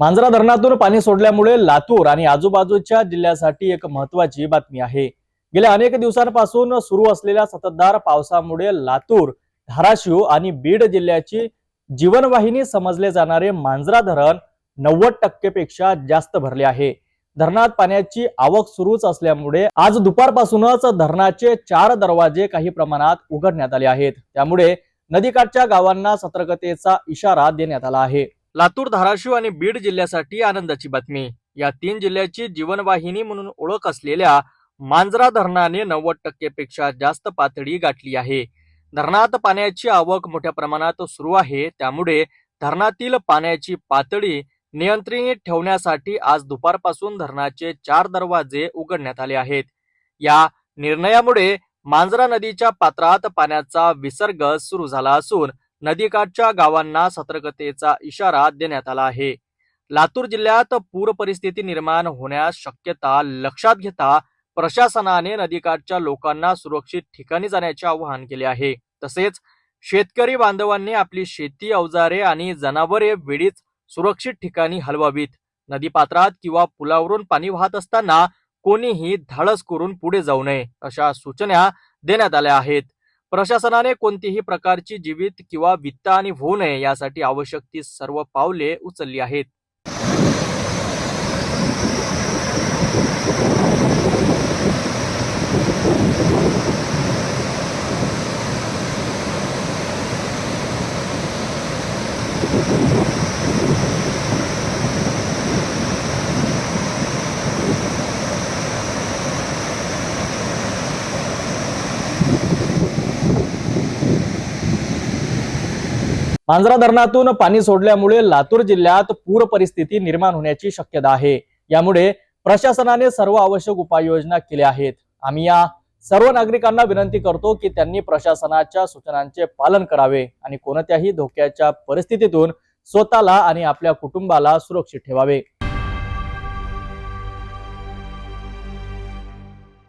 मांजरा धरणातून पाणी सोडल्यामुळे लातूर आणि आजूबाजूच्या जिल्ह्यासाठी एक महत्वाची बातमी आहे. गेल्या अनेक दिवसांपासून सुरू असलेल्या सततधार पावसामुळे लातूर धाराशिव आणि बीड जिल्ह्याची जीवनवाहिनी समजले जाणारे मांजरा धरण नव्वद टक्केपेक्षा जास्त भरले आहे. धरणात पाण्याची आवक सुरूच असल्यामुळे आज दुपारपासूनच धरणाचे चार दरवाजे काही प्रमाणात उघडण्यात आले आहेत. त्यामुळे नदीकाठच्या गावांना सतर्कतेचा इशारा देण्यात आला आहे. लातूर धाराशिव आणि बीड जिल्ह्यासाठी आनंदाची बातमी. या तीन जिल्ह्याची जीवनवाहिनी म्हणून ओळख असलेल्या मांजरा धरणाने नव्वद टक्केपेक्षा जास्त पातळी गाठली आहे. धरणात पाण्याची आवक मोठ्या प्रमाणात सुरू आहे. त्यामुळे धरणातील पाण्याची पातळी नियंत्रित ठेवण्यासाठी आज दुपारपासून धरणाचे चार दरवाजे उघडण्यात आले आहेत. या निर्णयामुळे मांजरा नदीच्या पात्रात पाण्याचा विसर्ग सुरू झाला असून नदीकाठच्या गावांना सतर्कतेचा इशारा देण्यात आला आहे. लातूर जिल्ह्यात पूर परिस्थिती निर्माण होण्यास शक्यता लक्षात घेता प्रशासनाने नदीकाठच्या लोकांना सुरक्षित ठिकाणी जाण्याचे आवाहन केले आहे. तसेच शेतकरी बांधवांनी आपली शेती अवजारे आणि जनावरे वेळीच सुरक्षित ठिकाणी हलवावीत. नदीपात्रात किंवा पुलावरून पाणी वाहत असताना कोणीही धाडस करून पुढे जाऊ नये अशा सूचना देण्यात आल्या आहेत. प्रशासनाने कोणतीही प्रकारची जीवित किंवा वित्तहानी होऊ नये यासाठी आवश्यक ती सर्व पावले उचलली आहेत. मांजरा धरणातून पाणी सोडल्यामुळे लातूर जिल्ह्यात पूर परिस्थिती निर्माण होण्याची शक्यता आहे. यामुळे प्रशासनाने सर्व आवश्यक उपाययोजना केल्या आहेत. आम्ही या सर्व नागरिकांना विनंती करतो की त्यांनी प्रशासनाच्या सूचनांचे पालन करावे आणि कोणत्याही धोक्याच्या परिस्थितीतून स्वतःला आणि आपल्या कुटुंबाला सुरक्षित ठेवावे.